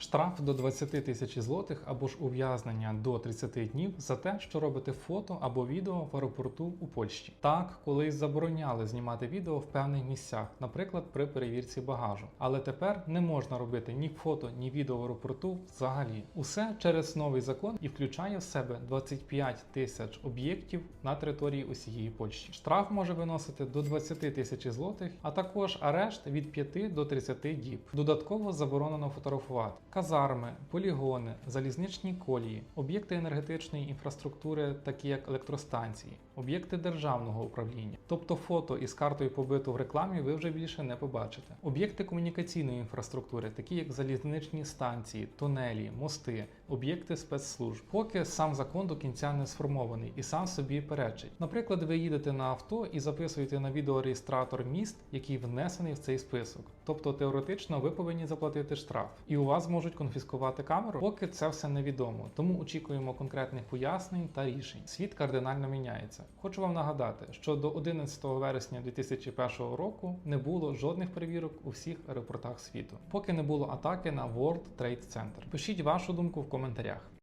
Штраф до 20 тисяч злотих або ж ув'язнення до 30 днів за те, що робите фото або відео в аеропорту у Польщі. Так, колись забороняли знімати відео в певних місцях, наприклад, при перевірці багажу. Але тепер не можна робити ні фото, ні відео в аеропорту взагалі. Усе через новий закон і включає в себе 25 тисяч об'єктів на території усієї Польщі. Штраф може виносити до 20 тисяч злотих, а також арешт від 5 до 30 діб. Додатково заборонено фотографувати казарми, полігони, залізничні колії, об'єкти енергетичної інфраструктури, такі як електростанції, об'єкти державного управління. Тобто фото із картою побиту в рекламі ви вже більше не побачите. Об'єкти комунікаційної інфраструктури, такі як залізничні станції, тунелі, мости, об'єкти спецслужб, поки сам закон до кінця не сформований і сам собі перечить. Наприклад, ви їдете на авто і записуєте на відеореєстратор міст, який внесений в цей список. Тобто теоретично ви повинні заплатити штраф, і у вас можуть конфіскувати камеру, поки це все невідомо. Тому очікуємо конкретних пояснень та рішень. Світ кардинально міняється. Хочу вам нагадати, що до 11 вересня 2001 року не було жодних перевірок у всіх аеропортах світу, поки не було атаки на World Trade Center. Пишіть вашу думку в коментарях.